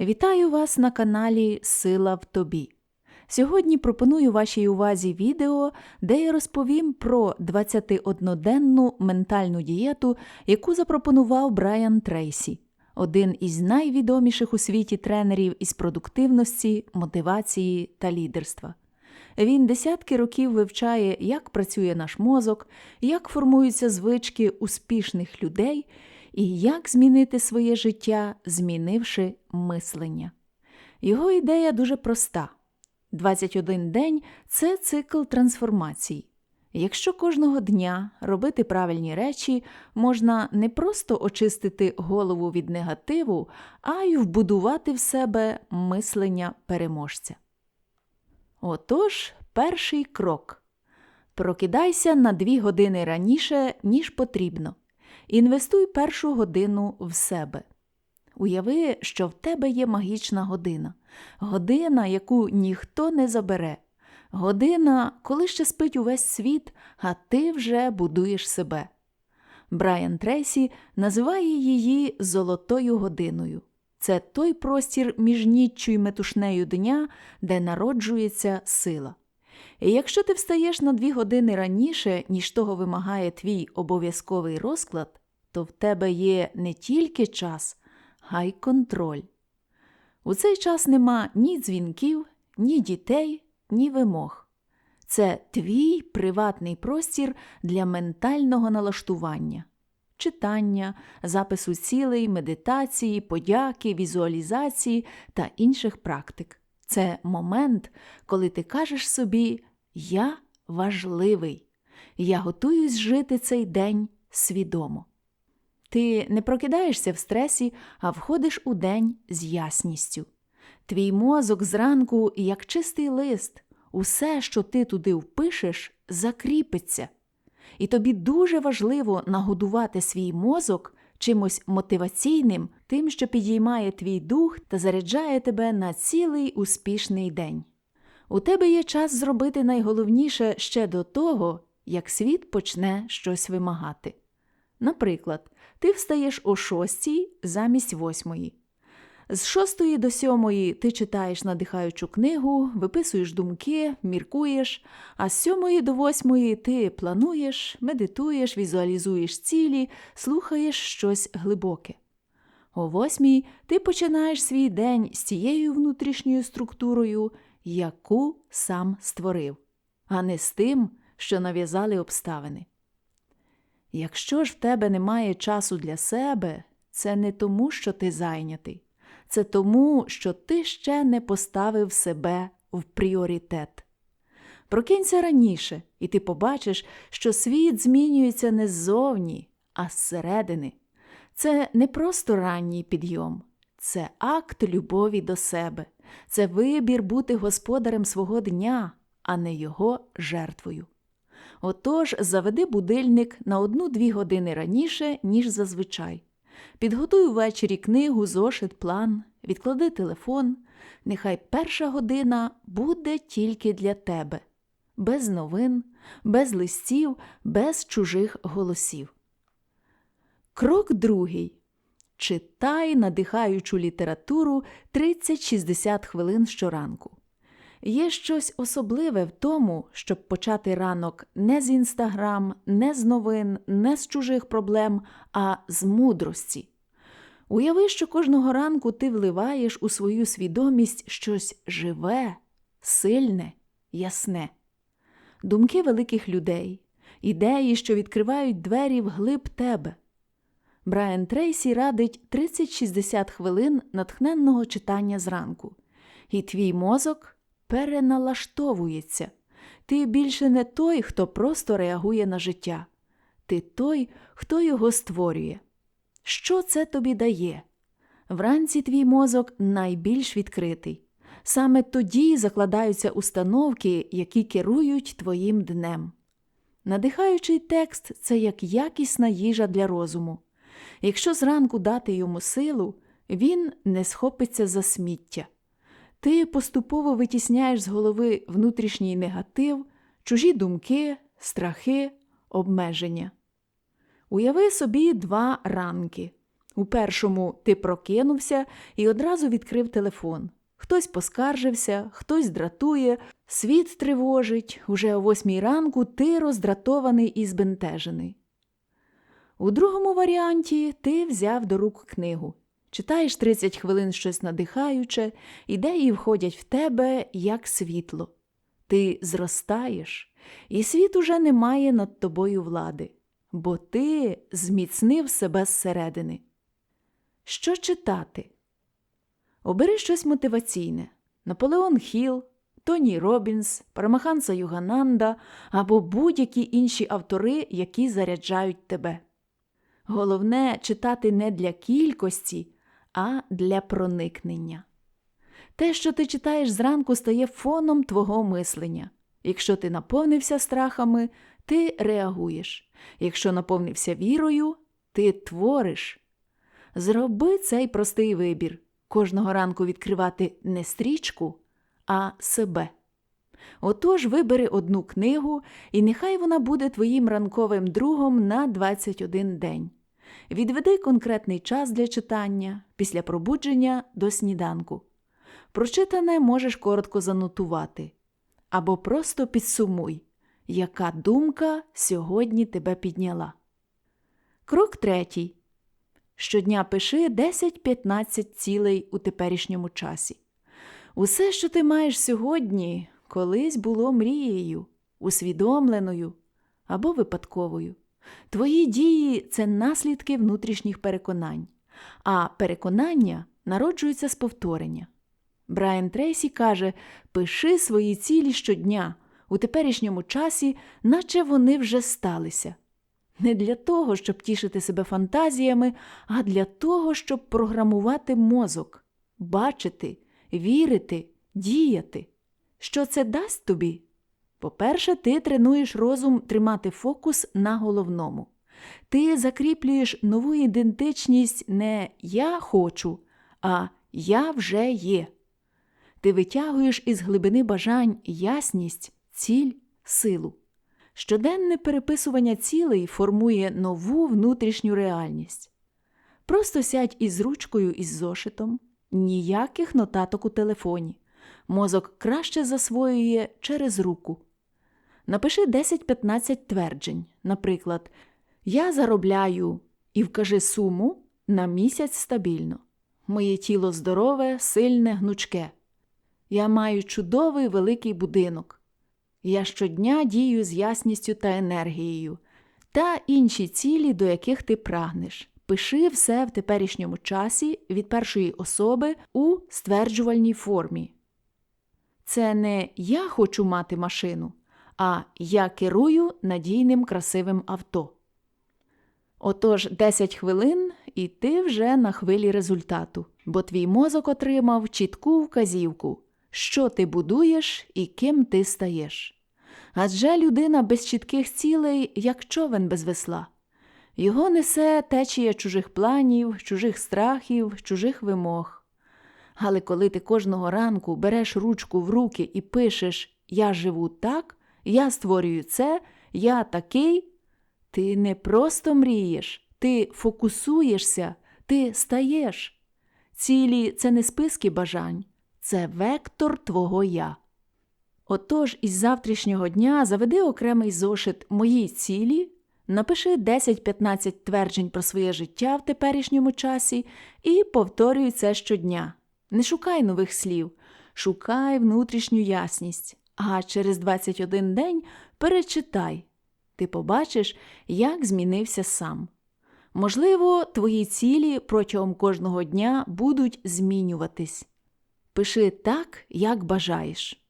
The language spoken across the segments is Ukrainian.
Вітаю вас на каналі Сила в тобі. Сьогодні пропоную вашій увазі відео, де я розповім про 21-денну ментальну дієту, яку запропонував Брайан Трейсі, один із найвідоміших у світі тренерів із продуктивності, мотивації та лідерства. Він десятки років вивчає, як працює наш мозок, як формуються звички успішних людей і як змінити своє життя, змінивши мислення. Його ідея дуже проста: 21 день це цикл трансформації. Якщо кожного дня робити правильні речі, можна не просто очистити голову від негативу, а й вбудувати в себе мислення переможця. Отож, перший крок. Прокидайся на 2 години раніше, ніж потрібно. Інвестуй першу годину в себе. Уяви, що в тебе є магічна година, година, яку ніхто не забере, година, коли ще спить увесь світ, а ти вже будуєш себе. Брайан Трейсі називає її золотою годиною. Це той простір між ніччю й метушнею дня, де народжується сила. І якщо ти встаєш на дві години раніше, ніж того вимагає твій обов'язковий розклад, то в тебе є не тільки час, а й контроль. У цей час нема ні дзвінків, ні дітей, ні вимог. Це твій приватний простір для ментального налаштування, читання, запису цілей, медитації, подяки, візуалізації та інших практик. Це момент, коли ти кажеш собі Я важливий, я готуюсь жити цей день свідомо. Ти не прокидаєшся в стресі, а входиш у день з ясністю. Твій мозок зранку, як чистий лист, усе, що ти туди впишеш, закріпиться. І тобі дуже важливо нагодувати свій мозок чимось мотиваційним, тим, що підіймає твій дух та заряджає тебе на цілий успішний день. У тебе є час зробити найголовніше ще до того, як світ почне щось вимагати. Наприклад, ти встаєш о шостій замість восьмої. З шостої до сьомої ти читаєш надихаючу книгу, виписуєш думки, міркуєш, а з сьомої до восьмої ти плануєш, медитуєш, візуалізуєш цілі, слухаєш щось глибоке. О восьмій ти починаєш свій день з тією внутрішньою структурою, яку сам створив, а не з тим, що нав'язали обставини. Якщо ж в тебе немає часу для себе, це не тому, що ти зайнятий, це тому, що ти ще не поставив себе в пріоритет. Прокинься раніше, і ти побачиш, що світ змінюється не ззовні, а зсередини. Це не просто ранній підйом, це акт любові до себе, це вибір бути господарем свого дня, а не його жертвою. Отож, заведи будильник на одну-дві години раніше, ніж зазвичай. Підготуй ввечері книгу, зошит, план, відклади телефон. Нехай перша година буде тільки для тебе, без новин, без листів, без чужих голосів. Крок другий. Читай надихаючу літературу 30-60 хвилин щоранку. Є щось особливе в тому, щоб почати ранок не з інстаграм, не з новин, не з чужих проблем, а з мудрості. Уяви, що кожного ранку ти вливаєш у свою свідомість щось живе, сильне, ясне, думки великих людей, ідеї, що відкривають двері вглиб тебе. Брайан Трейсі радить 30-60 хвилин натхненного читання зранку, і твій мозок переналаштовується. Ти більше не той, хто просто реагує на життя. Ти той, хто його створює. Що це тобі дає? Вранці твій мозок найбільш відкритий. Саме тоді закладаються установки, які керують твоїм днем. Надихаючий текст це як якісна їжа для розуму. Якщо зранку дати йому силу, він не схопиться за сміття. Ти поступово витісняєш з голови внутрішній негатив, чужі думки, страхи, обмеження. Уяви собі два ранки. У першому ти прокинувся і одразу відкрив телефон. Хтось поскаржився, хтось дратує, світ тривожить, уже о восьмій ранку ти роздратований і збентежений. У другому варіанті ти взяв до рук книгу. Читаєш 30 хвилин щось надихаюче, ідеї входять в тебе як світло. Ти зростаєш, і світ уже не має над тобою влади, бо ти зміцнив себе зсередини. Що читати? Обери щось мотиваційне Наполеон Хіл, Тоні Робінс, Парамаханса Югананда або будь-які інші автори, які заряджають тебе. Головне читати не для кількості, а для проникнення. Те, що ти читаєш зранку, стає фоном твого мислення. Якщо ти наповнився страхами, ти реагуєш. Якщо наповнився вірою, ти твориш. Зроби цей простий вибір кожного ранку відкривати не стрічку, а себе. Отож вибери одну книгу, і нехай вона буде твоїм ранковим другом на 21 день. Відведи конкретний час для читання після пробудження до сніданку. Прочитане можеш коротко занотувати. Або просто підсумуй, яка думка сьогодні тебе підняла. Крок третій. Щодня пиши 10-15 цілей у теперішньому часі. Усе, що ти маєш сьогодні, колись було мрією, усвідомленою або випадковою. Твої дії це наслідки внутрішніх переконань, а переконання народжуються з повторення. Брайан Трейсі каже: пиши свої цілі щодня у теперішньому часі, наче вони вже сталися. Не для того, щоб тішити себе фантазіями, а для того, щоб програмувати мозок, бачити, вірити, діяти. Що це дасть тобі? По-перше, ти тренуєш розум тримати фокус на головному. Ти закріплюєш нову ідентичність не я хочу, а я вже є. Ти витягуєш із глибини бажань ясність, ціль, силу. Щоденне переписування цілей формує нову внутрішню реальність. Просто сядь із ручкою із зошитом, ніяких нотаток у телефоні. Мозок краще засвоює через руку. Напиши 10-15 тверджень, наприклад, Я заробляю і вкажи суму на місяць стабільно. Моє тіло здорове, сильне, гнучке. Я маю чудовий великий будинок. Я щодня дію з ясністю та енергією та інші цілі, до яких ти прагнеш. Пиши все в теперішньому часі від першої особи у стверджувальній формі. Це не я хочу мати машину, а я керую надійним красивим авто. Отож 10 хвилин і ти вже на хвилі результату, бо твій мозок отримав чітку вказівку, що ти будуєш і ким ти стаєш. Адже людина без чітких цілей, як човен без весла. Його несе течія чужих планів, чужих страхів, чужих вимог. Але коли ти кожного ранку береш ручку в руки і пишеш Я живу так, я створюю це, я такий, ти не просто мрієш, ти фокусуєшся, ти стаєш. Цілі це не списки бажань, це вектор твого я. Отож, із завтрашнього дня заведи окремий зошит Мої цілі, напиши 10-15 тверджень про своє життя в теперішньому часі і повторюй це щодня. Не шукай нових слів, шукай внутрішню ясність, а через 21 день перечитай. Ти побачиш, як змінився сам. Можливо, твої цілі протягом кожного дня будуть змінюватись. Пиши так, як бажаєш.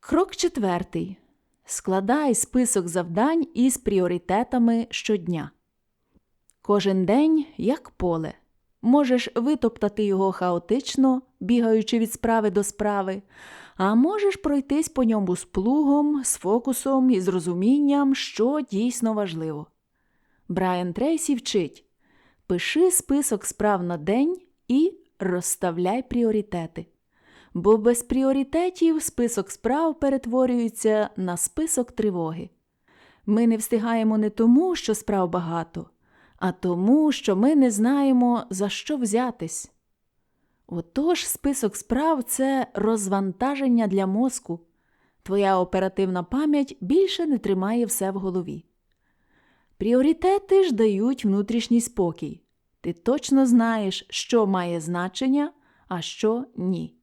Крок четвертий. Складай список завдань із пріоритетами щодня. Кожен день як поле. Можеш витоптати його хаотично, бігаючи від справи до справи, а можеш пройтись по ньому з плугом, з фокусом і з розумінням, що дійсно важливо. Брайан Трейсі вчить пиши список справ на день і розставляй пріоритети. Бо без пріоритетів список справ перетворюється на список тривоги. Ми не встигаємо не тому, що справ багато, а тому, що ми не знаємо, за що взятись. Отож, список справ це розвантаження для мозку. Твоя оперативна пам'ять більше не тримає все в голові. Пріоритети ж дають внутрішній спокій. Ти точно знаєш, що має значення, а що ні.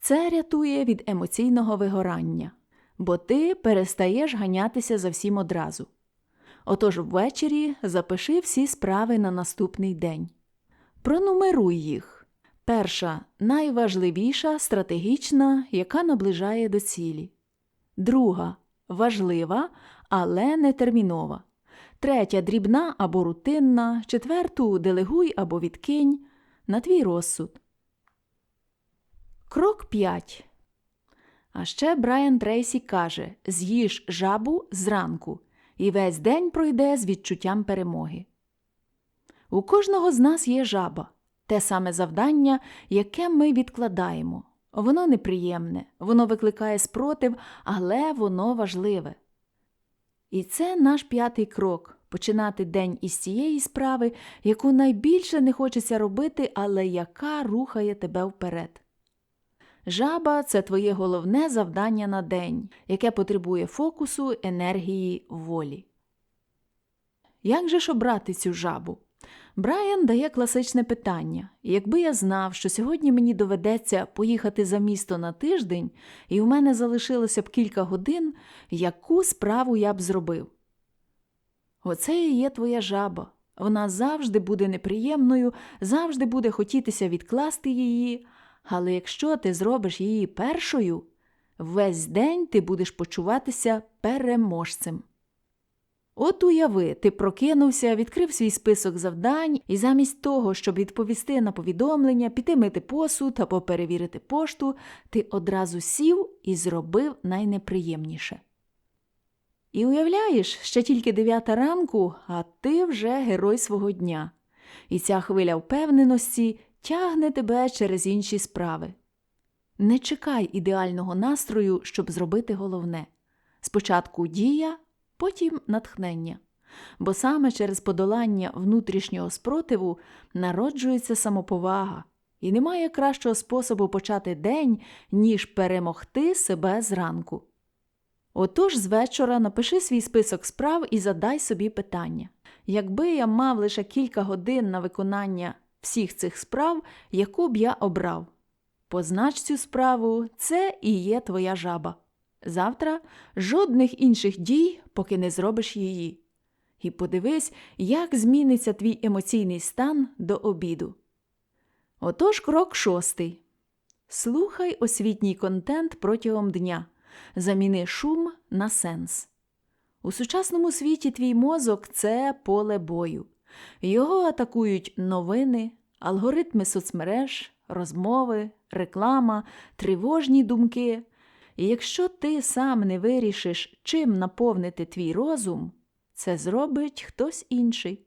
Це рятує від емоційного вигорання, бо ти перестаєш ганятися за всім одразу. Отож ввечері запиши всі справи на наступний день. Пронумеруй їх. Перша найважливіша, стратегічна, яка наближає до цілі. Друга важлива, але не термінова. Третя дрібна або рутинна, четверту делегуй або відкинь на твій розсуд. Крок 5. А ще Брайан Трейсі каже: з'їж жабу зранку, і весь день пройде з відчуттям перемоги. У кожного з нас є жаба, те саме завдання, яке ми відкладаємо. Воно неприємне, воно викликає спротив, але воно важливе. І це наш п'ятий крок починати день із цієї справи, яку найбільше не хочеться робити, але яка рухає тебе вперед. Жаба це твоє головне завдання на день, яке потребує фокусу, енергії, волі. Як же ж обрати цю жабу? Брайан дає класичне питання: якби я знав, що сьогодні мені доведеться поїхати за місто на тиждень, і в мене залишилося б кілька годин, яку справу я б зробив? Оце і є твоя жаба. Вона завжди буде неприємною, завжди буде хотітися відкласти її, але якщо ти зробиш її першою, весь день ти будеш почуватися переможцем. От уяви, ти прокинувся, відкрив свій список завдань, і замість того, щоб відповісти на повідомлення, піти мити посуд або перевірити пошту, ти одразу сів і зробив найнеприємніше. І уявляєш, ще тільки дев'ята ранку, а ти вже герой свого дня. І ця хвиля впевненості тягне тебе через інші справи. Не чекай ідеального настрою, щоб зробити головне. Спочатку дія, потім натхнення. Бо саме через подолання внутрішнього спротиву народжується самоповага, і немає кращого способу почати день, ніж перемогти себе зранку. Отож з вечора напиши свій список справ і задай собі питання. Якби я мав лише кілька годин на виконання всіх цих справ, яку б я обрав? Познач цю справу, це і є твоя жаба. Завтра жодних інших дій, поки не зробиш її. І подивись, як зміниться твій емоційний стан до обіду. Отож крок шостий. Слухай освітній контент протягом дня. Заміни шум на сенс. У сучасному світі твій мозок це поле бою. Його атакують новини, алгоритми соцмереж, розмови, реклама, тривожні думки. І якщо ти сам не вирішиш, чим наповнити твій розум, це зробить хтось інший.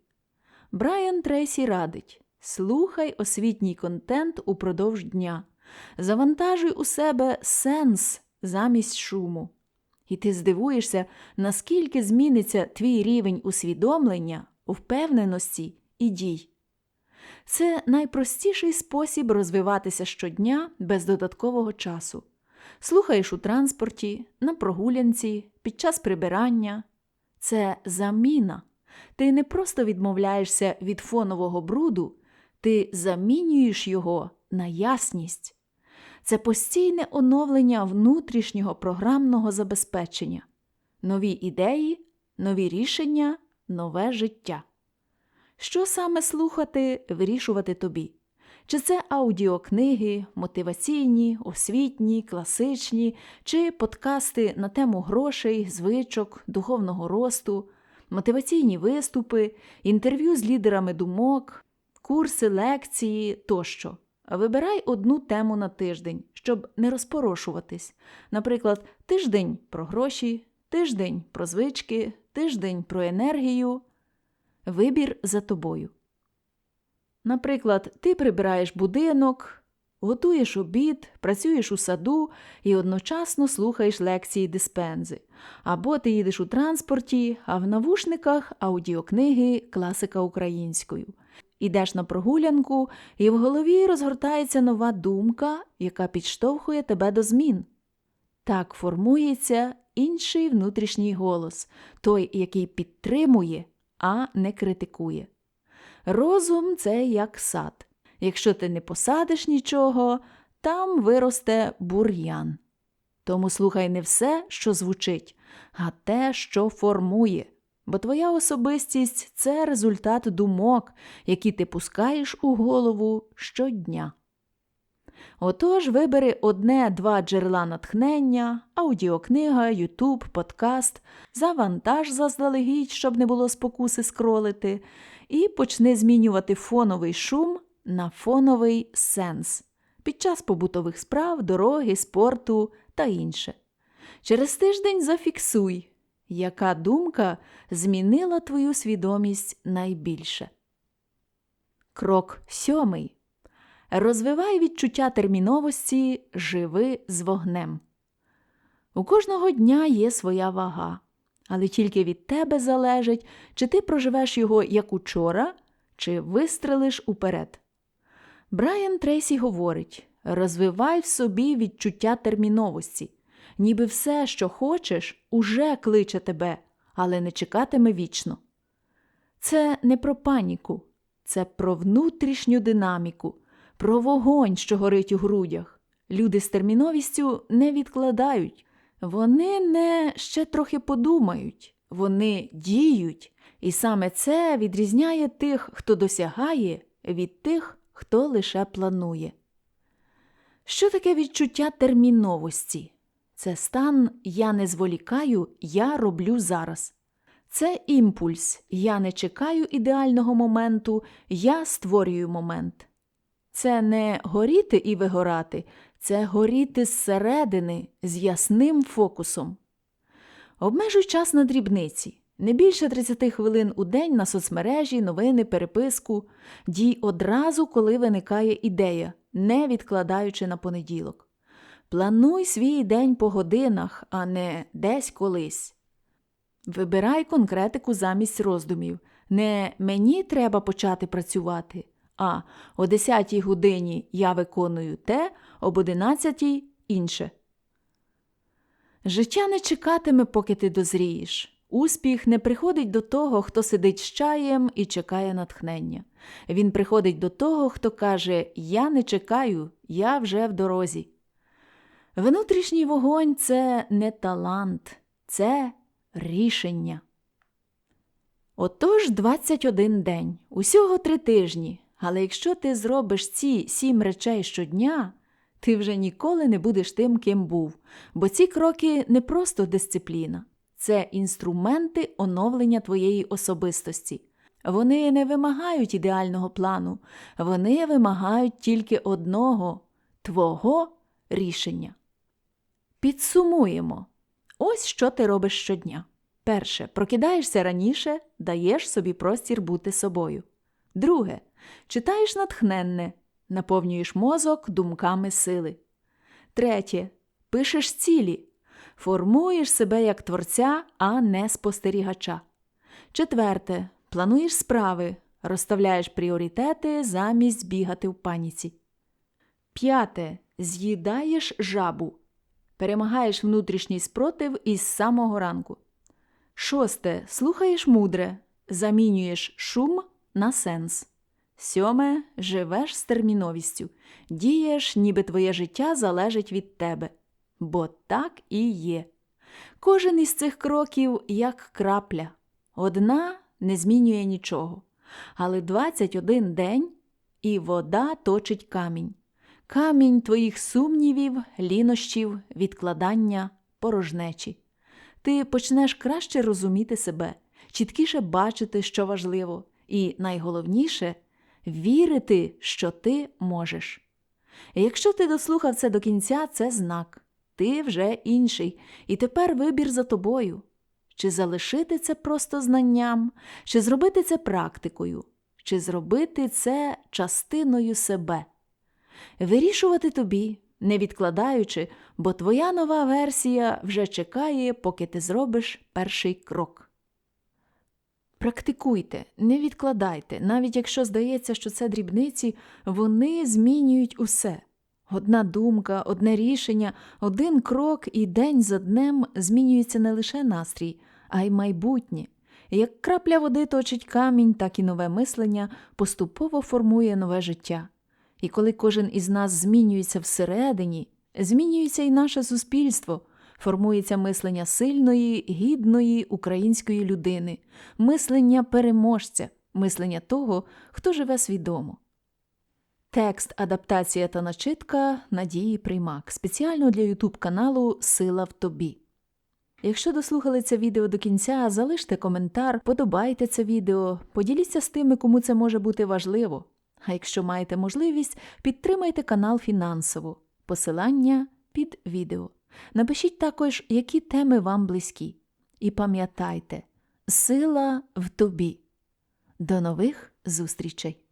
Брайан Трейсі радить слухай освітній контент упродовж дня, завантажуй у себе сенс замість шуму. І ти здивуєшся, наскільки зміниться твій рівень усвідомлення, впевненості і дій. Це найпростіший спосіб розвиватися щодня без додаткового часу. Слухаєш у транспорті, на прогулянці, під час прибирання. Це заміна. Ти не просто відмовляєшся від фонового бруду, ти замінюєш його на ясність. Це постійне оновлення внутрішнього програмного забезпечення, нові ідеї, нові рішення, нове життя. Що саме слухати, вирішувати тобі? Чи це аудіокниги, мотиваційні, освітні, класичні, чи подкасти на тему грошей, звичок, духовного росту, мотиваційні виступи, інтерв'ю з лідерами думок, курси, лекції тощо. Вибирай одну тему на тиждень, щоб не розпорошуватись. Наприклад, тиждень про гроші, тиждень про звички, тиждень про енергію. Вибір за тобою. Наприклад, ти прибираєш будинок, Готуєш обід, працюєш у саду і одночасно слухаєш лекції диспензи. Або ти їдеш у транспорті, а в навушниках аудіокниги класика українською. Ідеш на прогулянку, і в голові розгортається нова думка, яка підштовхує тебе до змін. Так формується інший внутрішній голос, той, який підтримує, а не критикує. Розум це як сад. Якщо ти не посадиш нічого, там виросте бур'ян. Тому слухай не все, що звучить, а те, що формує. Бо твоя особистість це результат думок, які ти пускаєш у голову щодня. Отож, вибери одне-два джерела натхнення, аудіокнига, ютуб, подкаст, завантаж заздалегідь, щоб не було спокуси скролити, і почни змінювати фоновий шум на фоновий сенс під час побутових справ, дороги, спорту та інше. Через тиждень зафіксуй, яка думка змінила твою свідомість найбільше. Крок сьомий. Розвивай відчуття терміновості, живи з вогнем. У кожного дня є своя вага, але тільки від тебе залежить, чи ти проживеш його як учора, чи вистрелиш уперед. Брайан Трейсі говорить розвивай в собі відчуття терміновості, ніби все, що хочеш, уже кличе тебе, але не чекатиме вічно. Це не про паніку, це про внутрішню динаміку, про вогонь, що горить у грудях. Люди з терміновістю не відкладають, вони не ще трохи подумають, вони діють, і саме це відрізняє тих, хто досягає, від тих, хто лише планує. Що таке відчуття терміновості? Це стан я не зволікаю, я роблю зараз. Це імпульс. Я не чекаю ідеального моменту, я створюю момент. Це не горіти і вигорати, це горіти зсередини з ясним фокусом. Обмежуй час на дрібниці. Не більше 30 хвилин у день на соцмережі, новини, переписку. Дій одразу, коли виникає ідея, не відкладаючи на понеділок. Плануй свій день по годинах, а не десь колись. Вибирай конкретику замість роздумів. Не мені треба почати працювати, а о 10 годині я виконую те, об 11 інше. Життя не чекатиме, поки ти дозрієш. Успіх не приходить до того, хто сидить з чаєм і чекає натхнення. Він приходить до того, хто каже Я не чекаю, я вже в дорозі. Внутрішній вогонь це не талант, це рішення. Отож 21 день, усього три тижні. Але якщо ти зробиш ці сім речей щодня, ти вже ніколи не будеш тим, ким був, бо ці кроки не просто дисципліна, це інструменти оновлення твоєї особистості. Вони не вимагають ідеального плану, вони вимагають тільки одного твого рішення. Підсумуємо ось що ти робиш щодня. Перше, прокидаєшся раніше, даєш собі простір бути собою. Друге, читаєш натхненне, наповнюєш мозок думками сили. Третє, пишеш цілі, формуєш себе як творця, а не спостерігача. Четверте, плануєш справи, розставляєш пріоритети замість бігати в паніці. П'яте, з'їдаєш жабу. Перемагаєш внутрішній спротив із самого ранку. Шосте. Слухаєш мудре, замінюєш шум на сенс. Сьоме. Живеш з терміновістю, дієш, ніби твоє життя залежить від тебе. Бо так і є. Кожен із цих кроків як крапля. Одна не змінює нічого. Але 21 день і вода точить камінь. Камінь твоїх сумнівів, лінощів, відкладання, порожнечі. Ти почнеш краще розуміти себе, чіткіше бачити, що важливо, і найголовніше вірити, що ти можеш. Якщо ти дослухав це до кінця, це знак. Ти вже інший, і тепер вибір за тобою. Чи залишити це просто знанням, чи зробити це практикою, чи зробити це частиною себе. Вирішувати тобі, не відкладаючи, бо твоя нова версія вже чекає, поки ти зробиш перший крок. Практикуйте, не відкладайте, навіть якщо здається, що це дрібниці, вони змінюють усе. Одна думка, одне рішення, один крок і день за днем змінюється не лише настрій, а й майбутнє. Як крапля води точить камінь, так і нове мислення поступово формує нове життя. І коли кожен із нас змінюється всередині, змінюється і наше суспільство, формується мислення сильної, гідної української людини, мислення переможця, мислення того, хто живе свідомо. Текст, адаптація та начитка Надії Приймак спеціально для ютуб каналу Сила в тобі. Якщо дослухали це відео до кінця, залиште коментар, подобайте це відео, поділіться з тими, кому це може бути важливо. А якщо маєте можливість, підтримайте канал фінансово. Посилання під відео. Напишіть також, які теми вам близькі. І пам'ятайте, сила в тобі. До нових зустрічей!